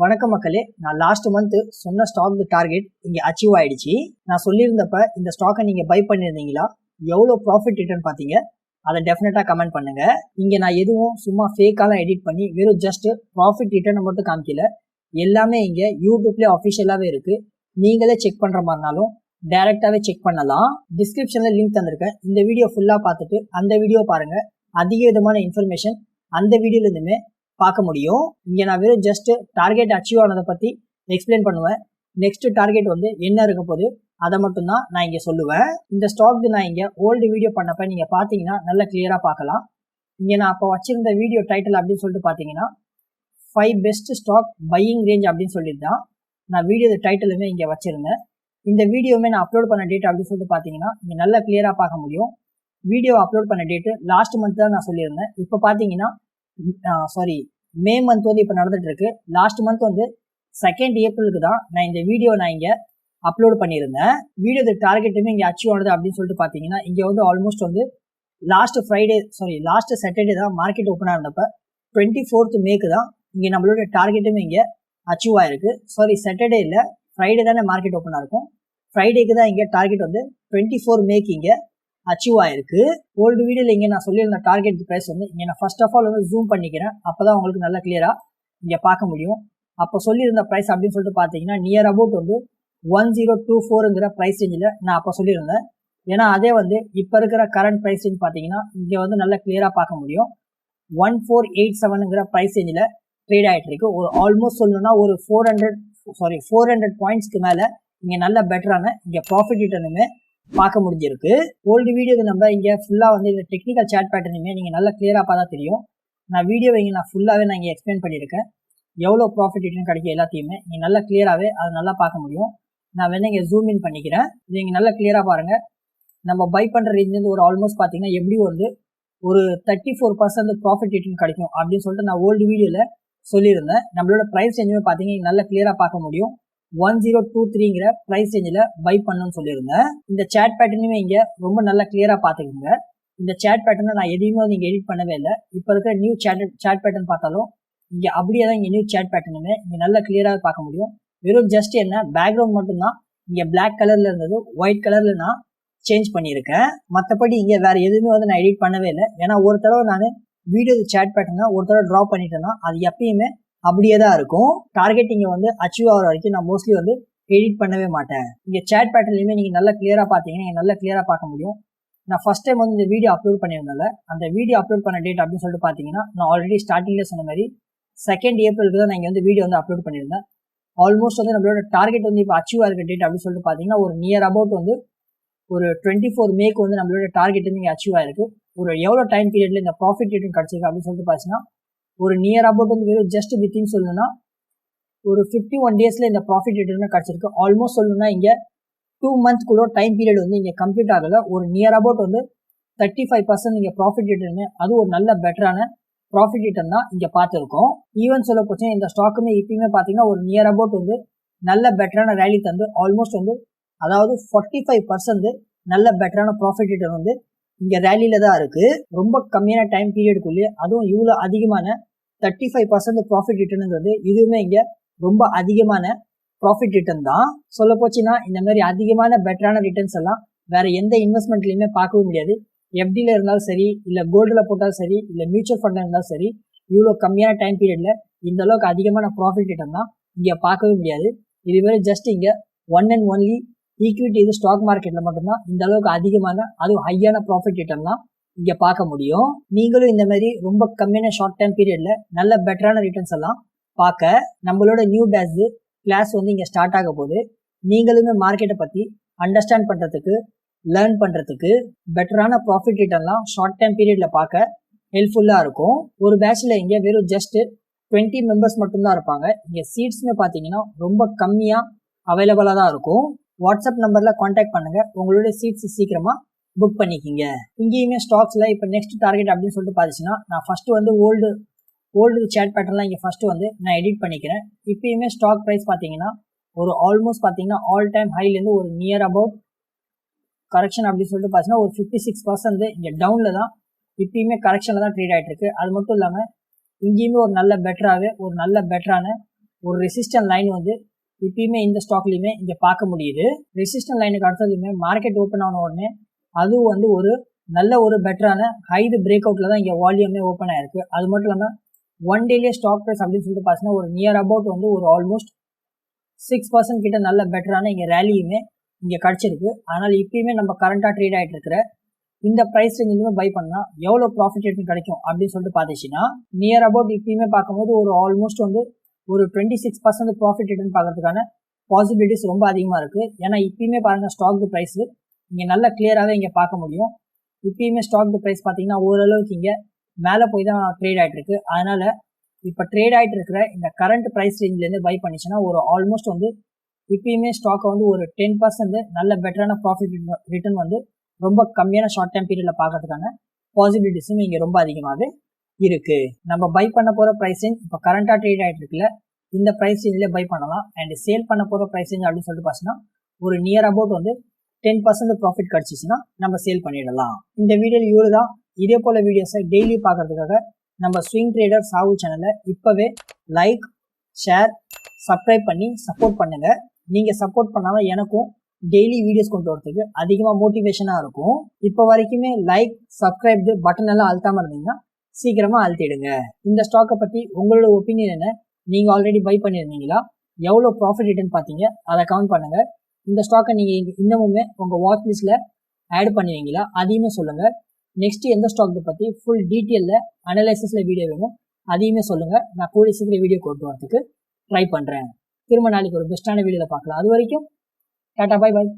வணக்கம் மக்களே. நான் லாஸ்ட் மந்த் சொன்ன ஸ்டாக் டார்கெட் இங்கே அச்சீவ் ஆயிடுச்சு. நான் சொல்லியிருந்தப்ப இந்த ஸ்டாக்கை நீங்கள் பை பண்ணியிருந்தீங்களா? எவ்வளோ ப்ராஃபிட் ரிட்டர்ன் பார்த்தீங்க? அதை டெஃபினட்டாக கமெண்ட் பண்ணுங்க. இங்கே நான் எதுவும் சும்மா ஃபேக்காலாம் எடிட் பண்ணி வெறும் ஜஸ்ட் ப்ராஃபிட் ரிட்டர்னை மட்டும் காமிக்கல. எல்லாமே இங்கே யூடியூப்லேயே அஃபிஷியலாகவே இருக்குது நீங்களே செக் பண்ணுற மாதிரினாலும் டைரெக்டாகவே செக் பண்ணலாம். டிஸ்கிரிப்ஷனில் லிங்க் தந்திருக்கேன். இந்த வீடியோ ஃபுல்லாக பார்த்துட்டு அந்த வீடியோ பாருங்கள் அதிக விதமான இன்ஃபர்மேஷன் அந்த வீடியோலேருந்துமே பார்க்க முடியும். இங்கே நான் வெறும் ஜஸ்ட் டார்கெட் அச்சீவ் ஆனதை பற்றி எக்ஸ்பிளைன் பண்ணுவேன். நெக்ஸ்ட் டார்கெட் வந்து என்ன இருக்க போகுது? அதை மட்டும்தான் நான் இங்கே சொல்லுவேன். இந்த ஸ்டாக் நான் இங்கே ஓல்டு வீடியோ பண்ணப்ப நீங்கள் பார்த்தீங்கன்னா நல்லா கிளியராக பார்க்கலாம். இங்கே நான் அப்போ வச்சிருந்த வீடியோ டைட்டில் அப்படின்னு சொல்லிட்டு பார்த்தீங்கன்னா five best stock buying range அப்படின்னு சொல்லிட்டு தான் நான் வீடியோ டைட்டிலுமே இங்கே வச்சுருந்தேன். இந்த வீடியோவுமே நான் அப்லோட் பண்ண டேட் அப்படின்னு சொல்லிட்டு பார்த்தீங்கன்னா இங்கே நல்லா கிளியராக பார்க்க முடியும். வீடியோ அப்லோட் பண்ண டேட்டு லாஸ்ட் மந்த் தான் நான் சொல்லியிருந்தேன். இப்போ பார்த்தீங்கன்னா சாரி மே மந்த் வந்து இப்போ நடந்துட்டு இருக்கு லாஸ்ட் மந்த் வந்து செகண்ட் ஏப்ரலுக்கு தான் நான் இந்த வீடியோ நான் இங்கே அப்லோட் பண்ணியிருந்தேன். வீடியோ டார்கெட்டுமே இங்கே அச்சீவ் ஆனது அப்படின்னு சொல்லிட்டு பார்த்தீங்கன்னா இங்கே வந்து ஆல்மோஸ்ட் வந்து last Friday sorry last Saturday தான் மார்க்கெட் ஓப்பன் இருந்தப்போ டுவெண்ட்டி ஃபோர்த் மேக்கு தான் இங்கே நம்மளோட டார்கெட்டுமே இங்கே அச்சீவ் ஆயிருக்கு. சாரி சாட்டர்டே இல்லை ஃப்ரைடே தானே மார்க்கெட் ஓப்பன் இருக்கும். ஃப்ரைடேக்கு தான் இங்கே டார்கெட் வந்து டுவெண்ட்டி ஃபோர் மேக்கு இங்கே அச்சீவ் ஆயிருக்கு. ஓல்டு வீடியோவில் இங்கே நான் சொல்லியிருந்த டார்கெட் ப்ரைஸ் வந்து இங்கே நான் ஃபர்ஸ்ட் ஆஃப் ஆல் வந்து ஜூம் பண்ணிக்கிறேன். அப்போ தான் உங்களுக்கு நல்லா கிளியராக இங்கே பார்க்க முடியும். அப்போ சொல்லியிருந்த ப்ரைஸ் அப்படின்னு சொல்லிட்டு பார்த்தீங்கன்னா நியர் அபவுட் வந்து ஒன் ஜீரோ டூ ஃபோருங்கிற ப்ரைஸ் ரேஞ்சில் நான் அப்போ சொல்லியிருந்தேன். ஏன்னா அதே வந்து இப்போ இருக்கிற கரண்ட் ப்ரைஸ் ரேஞ்ச் பார்த்தீங்கன்னா இங்கே வந்து நல்லா கிளியராக பார்க்க முடியும். ஒன் ஃபோர் எயிட் செவனுங்கிற ப்ரைஸ் ரேஞ்சில் ட்ரேட் ஆகிட்டு இருக்கு. ஒரு ஆல்மோஸ்ட் சொல்லணும்னா ஒரு four hundred sorry four hundred பாயிண்ட்ஸ்க்கு மேலே இங்கே நல்ல பெட்டரான இங்கே ப்ராஃபிட் ரிட்டர்னுமே பார்க்க முடிஞ்சிருக்கு. ஓல்டு வீடியோவை நம்ம இங்கே ஃபுல்லாக வந்து இந்த டெக்னிக்கல் சேட் பேட்டர்னுமே நீங்கள் நல்லா கிளியராக பார்த்தா தெரியும். நான் வீடியோ இங்கே நான் ஃபுல்லாகவே நான் இங்கே எக்ஸ்பிளைன் பண்ணியிருக்கேன். எவ்வளோ ப்ராஃபிட் ரிட்டர்ன் கிடைக்கும் எல்லாத்தையுமே நீங்கள் நல்லா கிளியராகவே அதை நல்லா பார்க்க முடியும். நான் வேணா இங்கே ஜூம் இன் பண்ணிக்கிறேன். இது நீங்கள் நல்லா கிளியராக பாருங்கள் நம்ம பை பண்ணுற ரேஞ்ச் ஒரு ஆல்மோஸ்ட் பார்த்தீங்கன்னா எப்படி வந்து ஒரு thirty four percent profit return கிடைக்கும் அப்படின்னு சொல்லிட்டு நான் ஓல்டு வீடியோவில் சொல்லியிருந்தேன். நம்மளோட ப்ரைஸ் ரேஞ்சுமே பார்த்தீங்கன்னா நல்லா கிளியராக பார்க்க முடியும். ஒன் ஜீரோ டூ த்ரீங்கிற ப்ரைஸ் ரேஞ்சில் பை பண்ணணும்னு சொல்லியிருந்தேன். இந்த சேட் பேட்டர்னுமே இங்கே ரொம்ப நல்லா கிளியராக பார்த்துக்கோங்க. இந்த சேட் பேட்டர்னை நான் எதையுமே நீங்கள் எடிட் பண்ணவே இல்லை. இப்போ இருக்கிற நியூ சேட் சேட் பேட்டர்ன் பார்த்தாலும் இங்கே அப்படியே தான் இங்கே நியூ சேட் பேட்டர்னுமே இங்கே நல்லா கிளியராக பார்க்க முடியும். வெறும் ஜஸ்ட் என்ன பேக்ரவுண்ட் மட்டும்தான். இங்கே பிளாக் கலரில் இருந்தது ஒயிட் கலரில் நான் சேஞ்ச் பண்ணியிருக்கேன். மற்றபடி இங்கே வேறு எதுவுமே வந்து நான் எடிட் பண்ணவே இல்லை. ஏன்னா ஒரு தடவை நான் வீடியோ சேட் பேட்டர்னா ஒரு தடவை ட்ரா பண்ணிட்டேன்னா அது எப்பயுமே அப்படியே தான் இருக்கும். டார்கெட் இங்கே வந்து அச்சீவ் ஆகிற வரைக்கும் நான் மோஸ்ட்லி வந்து எடிட் பண்ணவே மாட்டேன். இங்கே சேட் பேட்டர்லையுமே நீங்கள் நல்லா கிளியராக பார்த்தீங்கன்னா நீங்கள் நல்லா கிளியராக பார்க்க முடியும். நான் ஃபஸ்ட் டைம் வந்து இந்த வீடியோ அப்லோட் பண்ணியிருந்தால அந்த வீடியோ அப்லோட் பண்ண டேட் அப்படின்னு சொல்லிட்டு பார்த்தீங்கன்னா நான் ஆல்ரெடி ஸ்டார்டிங்கில் சொன்ன மாதிரி செகண்ட் ஏப்ரலுக்கு தான் நான் இங்கே வந்து வீடியோ வந்து அப்லோட் பண்ணியிருந்தேன். ஆல்மோஸ்ட் வந்து நம்மளோட டார்கெட் வந்து இப்போ அச்சீவ் ஆகிற டேட் அப்படின்னு சொல்லிட்டு பார்த்தீங்கன்னா ஒரு நியர் அபவுட் வந்து ஒரு டுவெண்ட்டி ஃபோர் மேக்கு வந்து நம்மளோட டார்கெட் வந்து இங்கே அச்சீவ் ஆயிருக்கு. ஒரு எவ்வளோ டைம் பீரியட்ல இந்த ப்ராஃபிட் ரேட்டும் கிடச்சிருக்கு அப்படின்னு சொல்லிட்டு பார்த்தீங்கன்னா ஒரு நியர் அபவுட் வந்து வெறும் ஜஸ்ட் வித்தின் சொல்லணும்னா ஒரு ஃபிஃப்டி ஒன் டேஸில் இந்த ப்ராஃபிட் ரிட்டர்ன் கிடச்சிருக்கு. ஆல்மோஸ்ட் சொல்லணும்னா இங்கே டூ மந்த் கூட டைம் பீரியட் வந்து இங்கே கம்ப்ளீட் ஆகல. ஒரு நியர் அபவுட் வந்து தேர்ட்டி ஃபைவ் பர்சன்ட் இங்கே ப்ராஃபிட் ரிட்டர்னு அது ஒரு நல்ல பெட்டரான ப்ராஃபிட் ரிட்டர்ன் தான் இங்கே பார்த்துருக்கோம். ஈவன் சொல்ல போச்சு இந்த ஸ்டாக்குமே இப்பயுமே பார்த்தீங்கன்னா ஒரு நியர் அபவுட் வந்து நல்ல பெட்டரான ரேலி தந்து ஆல்மோஸ்ட் வந்து அதாவது ஃபார்ட்டி ஃபைவ் பர்சன்ட் நல்ல பெட்டரான ப்ராஃபிட் ரிட்டர்ன் வந்து இங்கே ரேலியில் தான் இருக்குது ரொம்ப கம்மியான டைம் பீரியடுக்குள்ளேயே அதுவும் இவ்வளோ அதிகமான தேர்ட்டி ஃபைவ் பர்சன்ட் ப்ராஃபிட் ரிட்டர்னுங்கிறது இதுவுமே இங்கே ரொம்ப அதிகமான ப்ராஃபிட் ரிட்டர்ன் தான். சொல்ல போச்சுன்னா இந்த மாதிரி அதிகமான பெட்டரான ரிட்டர்ன்ஸ் எல்லாம் வேற எந்த இன்வெஸ்ட்மெண்ட்லையுமே பார்க்கவே முடியாது. எஃப்டியில் இருந்தாலும் சரி இல்லை கோல்டில் போட்டாலும் சரி இல்லை மியூச்சுவல் ஃபண்டில் இருந்தாலும் சரி இவ்வளோ கம்மியான டைம் பீரியடில் இந்த அளவுக்கு அதிகமான ப்ராஃபிட் ரிட்டர்ன் தான் இங்கே பார்க்கவே முடியாது. இதுவரை ஜஸ்ட் இங்கே ஒன் அண்ட் ஒன்லி ஈக்விட்டி இது ஸ்டாக் மார்க்கெட்டில் மட்டும்தான் இந்த அளவுக்கு அதிகமான அதுவும் ஹையான ப்ராஃபிட் ரிட்டர்ன் தான் இங்கே பார்க்க முடியும். நீங்களும் இந்த மாதிரி ரொம்ப கம்மியான ஷார்ட் டைம் பீரியடில் நல்ல பெட்டரான ரிட்டர்ன்ஸ் எல்லாம் பார்க்க நம்மளோட நியூ பேட்ச் கிளாஸ் வந்து இங்கே ஸ்டார்ட் ஆக போகுது. நீங்களுமே மார்க்கெட்டை பற்றி அண்டர்ஸ்டாண்ட் பண்ணுறதுக்கு லேர்ன் பண்ணுறதுக்கு பெட்டரான ப்ராஃபிட் ரிட்டர்ன்லாம் ஷார்ட் டைம் பீரியடில் பார்க்க ஹெல்ப்ஃபுல்லாக இருக்கும். ஒரு பேட்சில் இங்கே வெறும் ஜஸ்ட் டுவெண்ட்டி மெம்பர்ஸ் மட்டும்தான் இருப்பாங்க. இங்கே சீட்ஸுமே பார்த்தீங்கன்னா ரொம்ப கம்மியாக அவைலபிளாக தான் இருக்கும். வாட்ஸ்அப் நம்பரில் காண்டாக்ட் பண்ணுங்கள் உங்களுடைய சீட்ஸ் சீக்கிரமாக புக் பண்ணிக்கிங்க. இங்கேயுமே ஸ்டாக்ஸில் இப்போ நெக்ஸ்ட் டார்கெட் அப்படின்னு சொல்லிட்டு பார்த்துச்சுன்னா நான் ஃபஸ்ட்டு வந்து ஓல்டு ஓல்டு சேட் பேட்டர்லாம் இங்கே ஃபஸ்ட்டு வந்து நான் எடிட் பண்ணிக்கிறேன். இப்பயுமே ஸ்டாக் ப்ரைஸ் பார்த்தீங்கன்னா ஒரு ஆல்மோஸ்ட் பார்த்தீங்கன்னா ஆல் டைம் ஹைலேருந்து ஒரு நியர் அபவுட் கரெக்ஷன் அப்படின்னு சொல்லிட்டு பார்த்தீங்கன்னா ஒரு ஃபிஃப்டி சிக்ஸ் பர்சன்ட் இங்கே டவுனில் தான் இப்பயுமே கரெக்ஷனில் தான் ட்ரேட் ஆகிட்டு இருக்கு. அது மட்டும் இல்லாமல் இங்கேயுமே ஒரு நல்ல பெட்டராகவே ஒரு நல்ல பெட்டரான ஒரு ரெசிஸ்டன் லைன் வந்து இப்பயுமே இந்த ஸ்டாக்லையுமே இங்கே பார்க்க முடியுது. ரெசிஸ்டன் லைனுக்கு அடுத்ததுமே மார்க்கெட் ஓப்பன் ஆன உடனே அதுவும் வந்து ஒரு நல்ல ஒரு பெட்டரான ஹைது பிரேக் அவுட்டில் தான் இங்கே வால்யூமே ஓப்பன் ஆயிருக்கு. அது மட்டும் இல்லாமல் ஒன் டேலியே ஸ்டாக் ப்ரைஸ் அப்படின்னு சொல்லிட்டு பார்த்தீங்கன்னா ஒரு நியர் அபவுட் வந்து ஒரு ஆல்மோஸ்ட் சிக்ஸ் பர்சன்ட் கிட்ட நல்ல பெட்டரான இங்கே ரேலியுமே இங்கே கிடச்சிருக்கு. அதனால் இப்பயுமே நம்ம கரண்ட்டாக ட்ரேட் ஆகிட்டு இருக்கிற இந்த ப்ரைஸ் ரேஞ்சிலுமே பை பண்ணால் எவ்வளோ ப்ராஃபிட் ரேட் கிடைக்கும் அப்படின்னு சொல்லிட்டு பார்த்துச்சுன்னா நியர் அபவுட் இப்பயுமே பார்க்கும்போது ஒரு ஆல்மோஸ்ட் வந்து ஒரு twenty six percent profit return பார்க்கறதுக்கான பாசிபிலிட்டிஸ் ரொம்ப அதிகமாக இருக்குது ஏன்னா இப்பயுமே பாருங்கள் ஸ்டாக் ப்ரைஸு இங்கே நல்லா கிளியராகவே இங்கே பார்க்க முடியும். இப்பயுமே ஸ்டாக் ப்ரைஸ் பார்த்தீங்கன்னா ஓரளவுக்கு இங்கே மேலே போய் தான் ட்ரேட் ஆகிட்டு இருக்கு. அதனால் இப்போ ட்ரேட் ஆகிட்டு இருக்கிற இந்த கரண்ட் ப்ரைஸ் ரேஞ்சிலேருந்து பை பண்ணிச்சுன்னா ஒரு ஆல்மோஸ்ட் வந்து இப்பயுமே ஸ்டாக்கை வந்து ஒரு டென் பர்சன்ட் நல்ல பெட்டரான ப்ராஃபிட் ரிட்டர்ன் வந்து ரொம்ப கம்மியான ஷார்ட் டைம் பீரியடில் பார்க்கறதுக்கான பாசிபிலிட்டிஸும் இங்கே ரொம்ப அதிகமாகவே இருக்கு. நம்ம பை பண்ண போகிற ப்ரைஸ் ரேஞ்ச் இப்போ கரண்ட்டாக ட்ரேட் ஆகிட்டு இருக்குல்ல இந்த ப்ரைஸ் ரேஞ்சில் பை பண்ணலாம். அண்ட் சேல் பண்ண போகிற ப்ரைஸ் ரேஞ்ச் அப்படின்னு சொல்லிட்டு பார்த்தீங்கன்னா ஒரு நியர் அபவுட் வந்து டென் பர்சன்ட் ப்ராஃபிட் கிடச்சிச்சுன்னா நம்ம சேல் பண்ணிடலாம். இந்த வீடியோ இவ்வளோ தான் இதே போல் வீடியோஸை டெய்லி பார்க்கறதுக்காக நம்ம ஸ்விங் ட்ரேடர் சாவு சேனலை இப்போவே லைக் ஷேர் சப்ஸ்கிரைப் பண்ணி சப்போர்ட் பண்ணுங்கள் நீங்கள் சப்போர்ட் பண்ணாமல் எனக்கும் டெய்லி வீடியோஸ் கொண்டு வரதுக்கு அதிகமாக மோட்டிவேஷனாக இருக்கும். இப்போ வரைக்குமே லைக் சப்ஸ்கிரைப் பட்டன் எல்லாம் அழுத்தாமல் இருந்தீங்கன்னா சீக்கிரமாக அழுத்திடுங்க. இந்த ஸ்டாக்கை பற்றி உங்களோட ஒப்பீனியன் என்ன? நீங்கள் ஆல்ரெடி பை பண்ணியிருந்தீங்களா? எவ்வளோ ப்ராஃபிட் ரிட்டர்ன் பார்த்தீங்க? அதை கவுண்ட் பண்ணுங்கள் இந்த ஸ்டாக்கை நீங்கள் இன்னமுமே உங்கள் வாட்ச் லிஸ்ட்டில் ஆட் பண்ணுவீங்களா? அதையுமே சொல்லுங்கள் நெக்ஸ்ட் எந்த ஸ்டாக் பற்றி ஃபுல் டீட்டெயிலில் அனலைசிஸில் வீடியோ வேணும் அதையுமே சொல்லுங்கள் நான் கூடிய சீக்கிரம் வீடியோ கொண்டு வரதுக்கு ட்ரை பண்ணுறேன் திரும்ப நாளைக்கு ஒரு பெஸ்ட்டான வீடியோவில் பார்க்கலாம். அது வரைக்கும் டாட்டா பாய் பாய்